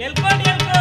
Help பண்ணி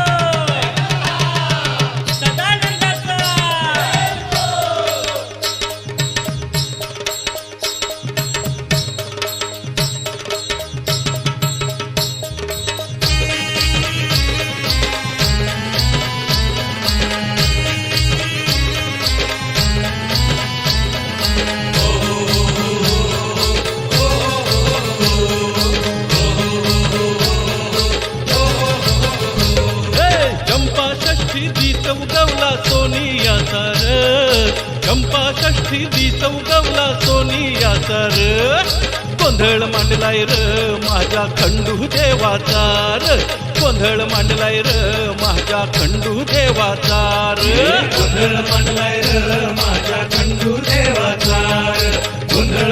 चंपा षष्ठी दी चौगवला सोनियाचा र गोंधळ मांडलाय र माझ्या खंडू देवाचा र. गोंधळ मांडलाय र माझ्या खंडू देवाचा र. गोंधळ मांडलाय र माझ्या खंडू देवाचा र. गोंधळ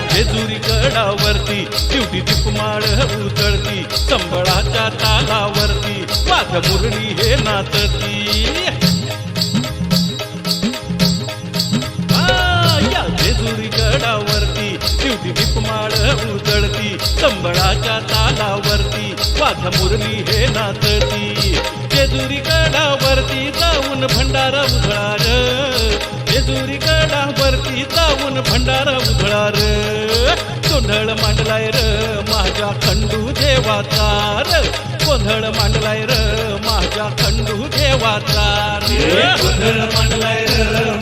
जेजुरी गडावरती शिवटी दीपमाळ उतळती संबळाच्या तालावरती माझ मुरळी हे नाचती. जेजुरी गडावरती शिवटी दीपमाळ उजळती संबळाच्या तालावरती वाघ मुरली हे नाचती. जेजुरी गडावरती जाऊन भंडारा उधळार जेजुरी गडावरती जाऊन भंडारा उधळार. गोंधळ मांडलाय र माझ्या खंडू देवाचा र. गोंधळ मांडलाय र माझ्या खंडू देवाचा रे. गोंधळ मांडलाय र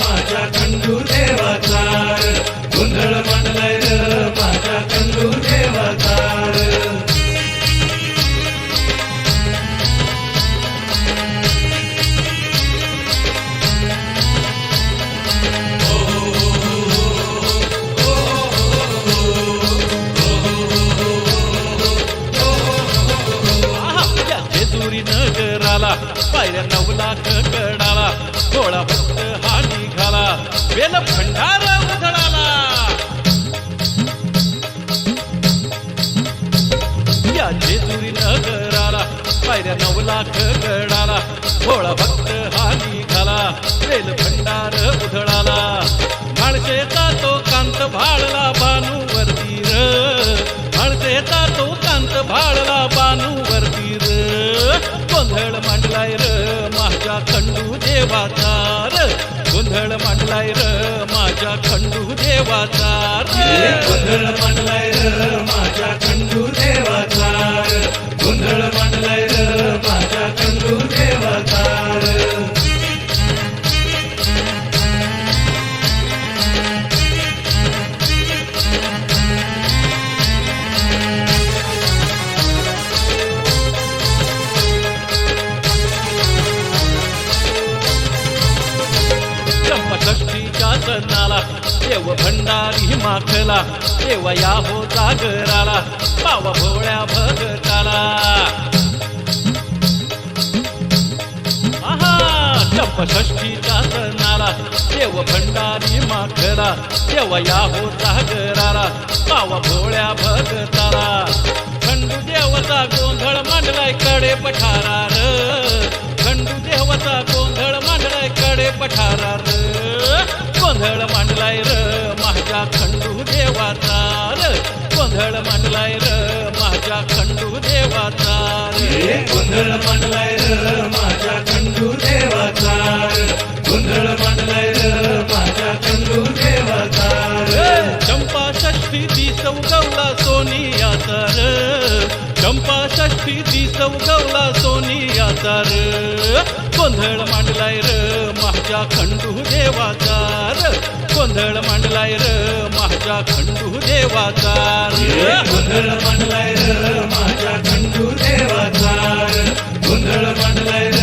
पायऱ्या नऊ लाख कडाला सोळा भक्त हा निघाला वेल भंडारा उधळाला. या जेजुरी नगराला पायऱ्या नऊ लाख गडाला सोळा भक्त हा निघाला वेल भंडार उधळाला. माणसेचा तो कांत भाळला बानूवरती र माणसेचा तो कांत भाळला बानूवरती र गोंधळ मांडलाय र माझ्या खंडू देवाचा र गोंधळ मांडलाय र माझ्या खंडू देवाचा रे गोंधळ मांडलाय र माझ्या चंपषष्ठीच्या सणाला देव भंडारी माखला देव या हो जागराला पाव भोळ्या भगताला. आहा चंपषष्ठीच्या सणाला देव भंडारी माखला देव या हो जागराला पाव भोळ्या भगताला. खंडू देवचा गोंधळ मांडलायकडे पठारार र खंडू देवता गोंधळ मांडलायकडे पठारार र गोंधळ मांडलाय र माझ्या खंडू देवाचा र. गोंधळ मांडलाय र माझ्या खंडू देवाचा रे. गोंधळ मांडलाय र माझ्या खंडू देवाचा गोंधळ मांडलाय र माझ्या खंडू देवाचा चंपा षष्ठी ती चौकवला सोनियाचा र. चंपा षष्ठी ती चौकवला सोनियाचा र. गोंधळ मांडलाय र माझ्या खंडू देवाचा गोंधळ मांडलाय र माझ्या खंडू देवाचा गोंधळ मांडलाय र माझ्या खंडू देवाचा गोंधळ मांडलाय